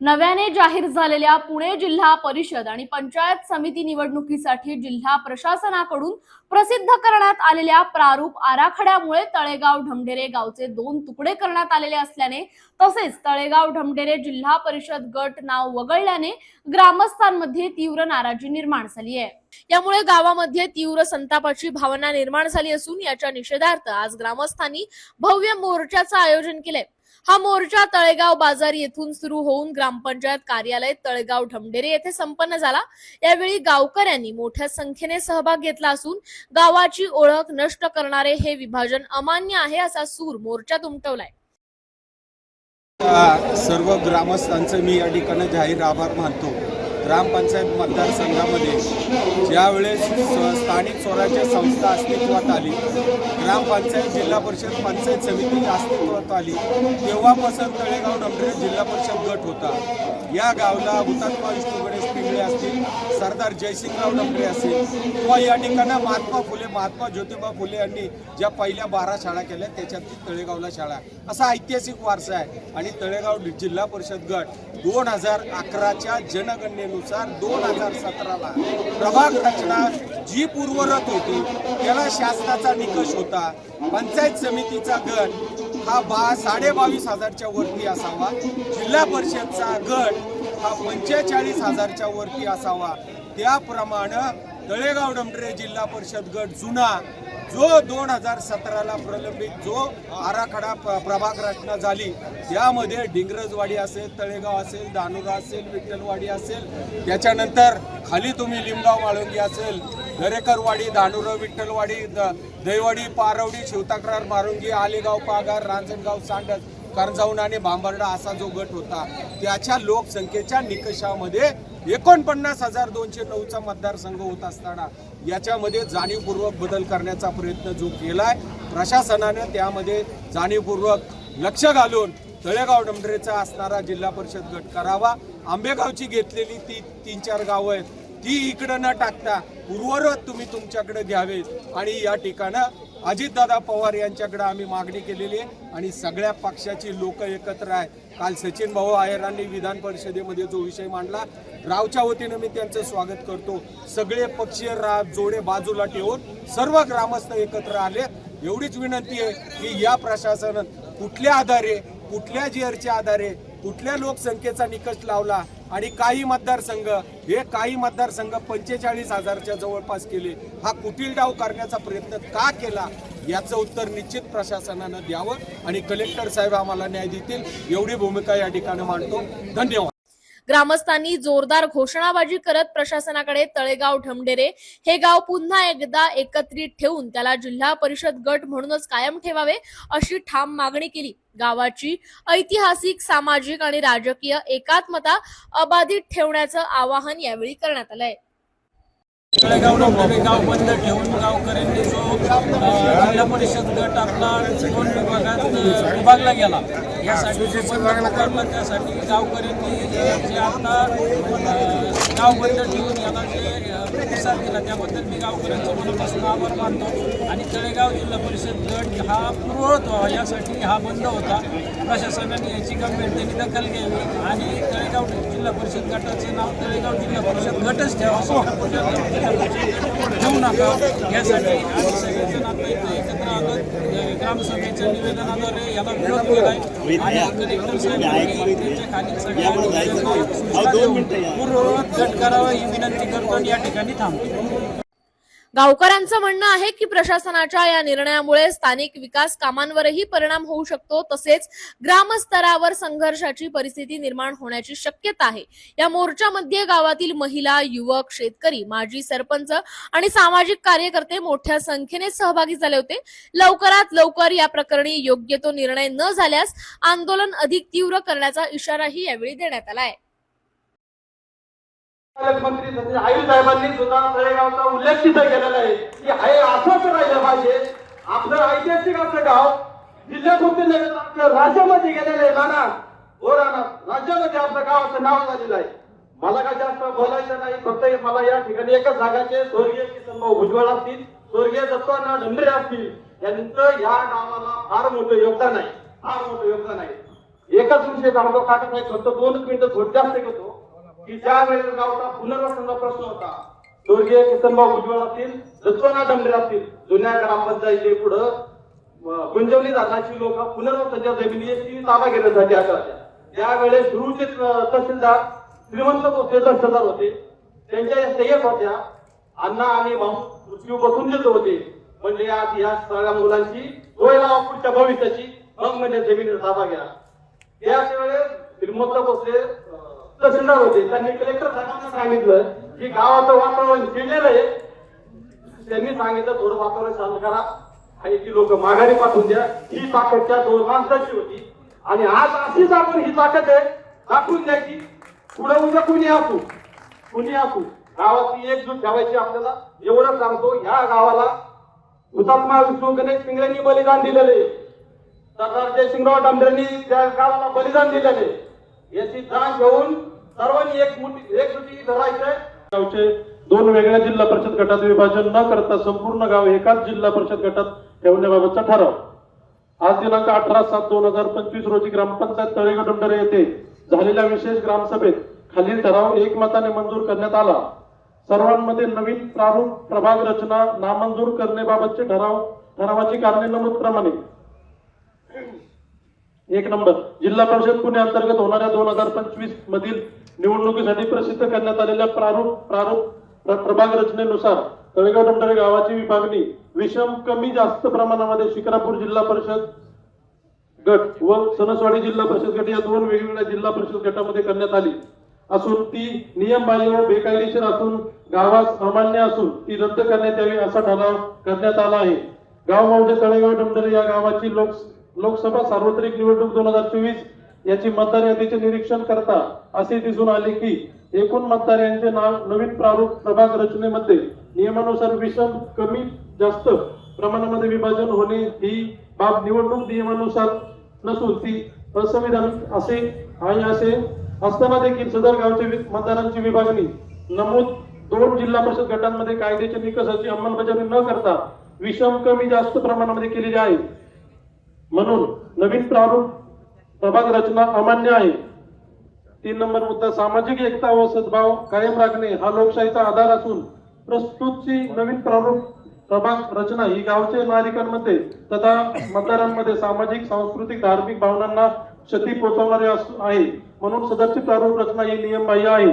नव्याने जाहीर झालेल्या पुणे जिल्हा परिषद आणि पंचायत समिती निवडणुकीसाठी जिल्हा प्रशासनाकडून प्रसिद्ध करण्यात आलेल्या प्रारूप आराखड्यामुळे तळेगाव ढमढेरे गावचे दोन तुकडे करण्यात आलेले असल्याने तसेच तळेगाव ढमढेरे जिल्हा परिषद गट नाव वगळल्याने ग्रामस्थांमध्ये तीव्र नाराजी निर्माण झाली आहे. यामुळे गावामध्ये तीव्र संतापाची भावना निर्माण झाली असून याच्या निषेधार्थ आज ग्रामस्थांनी भव्य मोर्चाचं आयोजन केलंय. हा मोर्चा तळेगाव बाजार येथून सुरू होऊन ग्रामपंचायत कार्यालय तळेगाव ढमढेरे येथे संपन्न झाला. यावेळी गावकऱ्यांनी मोठ्या संख्येने सहभाग घेतला असून गावाची ओळख नष्ट करणारे हे विभाजन अमान्य आहे असा सूर मोर्चात उमटवलाय सर्व ग्रामस्थांचं मी या ठिकाणी जाहीर आभार मानतो. ग्रामपंचायत मतदारसंघामध्ये ज्यावेळेस स्थानिक स्वराज्य संस्था अस्तित्वात आली ग्रामपंचायत जिल्हा परिषद पंचायत समिती अस्तित्वात आली तेव्हापासून तळेगाव डमरे जिल्हा परिषद गट होता. या गावला हुतात्मा विष्णू गणेश पिंगळे असतील सरदार जयसिंगराव डमरे असतील किंवा या ठिकाणी महात्मा फुले महात्मा ज्योतिबा फुले यांनी ज्या पहिल्या बारा शाळा केल्या त्याच्यातली तळेगावला शाळा. असा ऐतिहासिक वारसा आहे. आणि तळेगाव जिल्हा परिषद गट दोन हजार अकराच्या जनगणने जनगणनेनुसार दोन हजार सतराला प्रभाग रचना जी पूर्वरत होती त्याला शासनाचा निकष होता. पंचायत समितीचा गट हा बा साडे बावीस हजारच्या वरती असावा. जिल्हा परिषदचा गट हा पंचेचाळीस हजारच्या वरती असावा. त्याप्रमाणे तळेगाव डमडरे जिल्हा परिषद गट जुना जो दोन हजार सतराला प्रलंबित जो आराखडा प्रभाग रचना झाली त्यामध्ये डिंगरजवाडी असेल तळेगाव असेल दानुरा असेल विठ्ठलवाडी असेल त्याच्यानंतर खाली तुम्ही लिमगाव माळुंगी असेल दरेकरवाडी धानुरा विठ्ठलवाडी द- दहिवाडी पारवडी शिवतक्रार मारुंगी आलेगाव पागार रांजणगाव सांडस करंजाऊन आणि भांबर्डा असा जो गट होता त्याच्या लोकसंख्येच्या निकषामध्ये एकोणपन्नास हजार दोनशे नऊचा मतदारसंघ होत असताना याच्यामध्ये जाणीवपूर्वक बदल करण्याचा प्रयत्न जो केलाय प्रशासनानं त्यामध्ये जाणीवपूर्वक लक्ष घालून तळेगाव डमडरेचा असणारा जिल्हा परिषद गट करावा. आंबेगावची घेतलेली ती तीन चार गावं आहेत ती इकडं न टाकता उर्वरत तुम्ही तुमच्याकडे घ्यावेत आणि या ठिकाणं अजितदादा पवार यांच्याकडे आम्ही मागणी केलेली आहे आणि सगळ्या पक्षाची लोक एकत्र आहे काल सचिन भाऊ आहेरांनी विधान परिषदेमध्ये जो विषय मांडला रावच्या वतीनं मी त्यांचं स्वागत करतो. सगळे पक्षीय रा जोडे बाजूला ठेवून सर्व ग्रामस्थ एकत्र आले. एवढीच विनंती आहे की या प्रशासनात कुठल्या आधारे कुठल्या जिअरच्या आधारे कुठल्या लोकसंख्येचा निकष लावला आणि काही मतदारसंघ हे काही मतदारसंघ पंचेचाळीस हजारच्या जवळपास केले. हा कुटील डाव करण्याचा प्रयत्न का केला? याचं उत्तर निश्चित प्रशासनानं द्यावं आणि कलेक्टर साहेब आम्हाला न्याय देतील. एवढी भूमिका या ठिकाणी मांडतो. धन्यवाद. ग्रामस्थांनी जोरदार घोषणाबाजी करत प्रशासनाकडे तळेगाव ढमढेरे हे गाव पुन्हा एकदा एकत्रित ठेवून त्याला जिल्हा परिषद गट म्हणूनच कायम ठेवावे अशी ठाम मागणी केली. गावाची ऐतिहासिक सामाजिक आणि राजकीय एकात्मता अबाधित ठेवण्याचं आवाहन यावेळी करण्यात आलंय. तळेगाव डोंगरे गाव बंद ठेवून गावकऱ्यांनी जो जिल्हा परिषद गट आपला दोन विभागात विभागला गेला यासाठी जो त्यासाठी गावकऱ्यांनी जे आता गाव बंद ठेवून याला जे प्रतिसाद दिला त्याबद्दल मी गावकऱ्यांचं मनापासून आभार मानतो. आणि तळेगाव जिल्हा परिषद गट हा पूर्ववत व्हावा यासाठी हा बंद होता. प्रशासनाने याची गंभीरतेने दखल घ्यावी आणि तळेगाव जिल्हा परिषद गटाचे नाव तळेगाव जिल्हा परिषद गटच ठेवा ठेवू नका यासाठी आम्ही सगळेजण आता इथं ग्रामसभेच्या निवेदनाद्वारे याला विरोध केलाय. आणि कलेक्टर पूर्ववत गट करावा ही विनंती करतो आणि या ठिकाणी थांबतो. गावकऱ्यांचं म्हणणं आहे की प्रशासनाच्या या निर्णयामुळे स्थानिक विकास कामांवरही परिणाम होऊ शकतो. तसेच ग्रामस्तरावर संघर्षाची परिस्थिती निर्माण होण्याची शक्यता आहे. या मोर्चामध्ये गावातील महिला युवक शेतकरी माजी सरपंच आणि सामाजिक कार्यकर्ते मोठ्या संख्येने सहभागी झाले होते. लवकरात लवकर या प्रकरणी योग्य तो निर्णय न झाल्यास आंदोलन अधिक तीव्र करण्याचा इशाराही यावेळी देण्यात आला आहे. पालकमंत्री संजय साहेबांनी सुद्धा तळेगावचा उल्लेख तिथं केलेला आहे की हे असंच राहिलं पाहिजे. आपलं ऐतिहासिक आपलं गाव जिल्ह्यात नव्हे आपलं राज्यामध्ये गेलेलं आहे. नाना हो राणा राज्यामध्ये आपलं गावाचं नाव झालेलं आहे. मला काय जास्त बोलायचं नाही फक्त मला या ठिकाणी एकच जागाचे स्वर्गीय किसनभाऊ भुजबळ असतील स्वर्गीय दत्ताना ढंढरे असतील यांचं या गावाला फार मोठं योगदान आहे फार मोठं योगदान आहे. एकच विषय सांगतो काका फक्त दोनच मिनिटं थोडं जास्त घेतो. की ज्या वेळेस गावचा पुनर्वसनाचा प्रश्न होता स्वर्गीय किसनभाऊ उज्ज्वल असतील दत्तोना डंबरे असतील जुन्या ग्रामपंचायती पुढं गुंजवली गुंजवणी धरणाची लोक पुनर्वसनाच्या जमिनीची ताबा घेण्यासाठी आल्या त्यावेळेस सुरूचे तहसीलदार श्रीमंत होते तहसीलदार होते. त्यांच्या सय्यद होत्या अण्णा आणि भाऊ मृत्यू बसून देत होते. म्हणजे आज या सगळ्या मुलांची सोय लावा पुढच्या भविष्याची मग म्हणजे जमिनीचा ताबा घ्या. त्याच वेळेस श्रीमंत भोसले तहसीलदार होते. त्यांनी कलेक्टर साहेबांना सांगितलं की गावाचं वातावरण केलेलं आहे. त्यांनी सांगितलं थोडं वातावरण शांत करा. काही ती लोक माघारी पाठवून द्या. ही ताकद त्या दोन माणसाची होती. आणि आज अशीच आपण ही ताकद आहे दाखवून द्यायची पुढे उद्या कुणी असू कुणी असू गावाची एकजूट ठेवायची आपल्याला एवढं सांगतो ह्या गावाला हुतात्मा विष्णू गणेश पिंगळेंनी बलिदान दिलेले सरदार जयसिंगराव डांबरेंनी त्या गावाला बलिदान दिलेले याची जाण घेऊन सर्वांनी एक एकजुटी धरायचंय. गावचे दोन वेगळ्या जिल्हा परिषद गटात विभाजन न करता संपूर्ण गाव एकाच जिल्हा परिषद गटात ठेवण्याबाबतचा ठराव. आज दिनांक अठरा सात दोन हजार पंचवीस रोजी ग्रामपंचायत तळेगडुंडरे येथे झालेल्या विशेष ग्रामसभेत खालील ठराव एकमताने मंजूर करण्यात आला. सर्वांमध्ये नवीन प्रारूप प्रभाग रचना नामंजूर करण्याबाबतचे ठराव ठरावाची कारणे नमूद प्रमाणे एक नंबर. जिल्हा परिषद पुणे अंतर्गत होणाऱ्या दोन हजार पंचवीस मधील निवडणुकीसाठी प्रसिद्ध करण्यात आलेल्या प्रारूप प्रारूप प्रभाग रचनेनुसार तळेगाव डोंडरे गावाची विभागणी विषम कमी जास्त प्रमाणामध्ये शिक्रापूर जिल्हा परिषद गट व सणसवाडी जिल्हा परिषद गट या दोन वेगवेगळ्या जिल्हा परिषद गटामध्ये करण्यात आली. असून ती नियमबाह्य व बेकायदेशीर असून गावास अमान्य असून ती रद्द करण्यात यावी असा ठराव करण्यात आला आहे. गाव मौजे तळेगाव डोंडरे या गावाची लोक लोकसभा सार्वत्रिक निवडणूक दोन हजार चोवीस याची मतदार यादीचे निरीक्षण करता असे दिसून आले की एकूण मतदार यांचे नाव नवीन प्रारूप प्रभाग रचनेमध्ये नियमानुसार विषम कमी जास्त प्रमाणामध्ये विभाजन होणे ही बाब निवडणूक नियमानुसार नसून ती असंविधानिक असे आहे असे असताना देखील सदर गावचे वि- मतदारांची विभागणी नमूद दोन जिल्हा परिषद गटांमध्ये कायद्याच्या निकषाची अंमलबजावणी न करता विषम कमी जास्त प्रमाणामध्ये केलेली आहे. म्हणून नवीन प्रारूप प्रभाग रचना अमान्य आहे. तीन नंबर मुद्दा सामाजिक एकता व सद्भाव कायम राखणे हा लोकशाहीचा आधार असून प्रस्तुतची नवीन प्रारूप प्रभाग रचना ही गावच्या नागरिकांमध्ये तथा मतदारांमध्ये सामाजिक सांस्कृतिक धार्मिक भावनांना क्षती पोहोचवणारी आहे. म्हणून सदरची प्रारूप रचना ही नियमबाह्य आहे.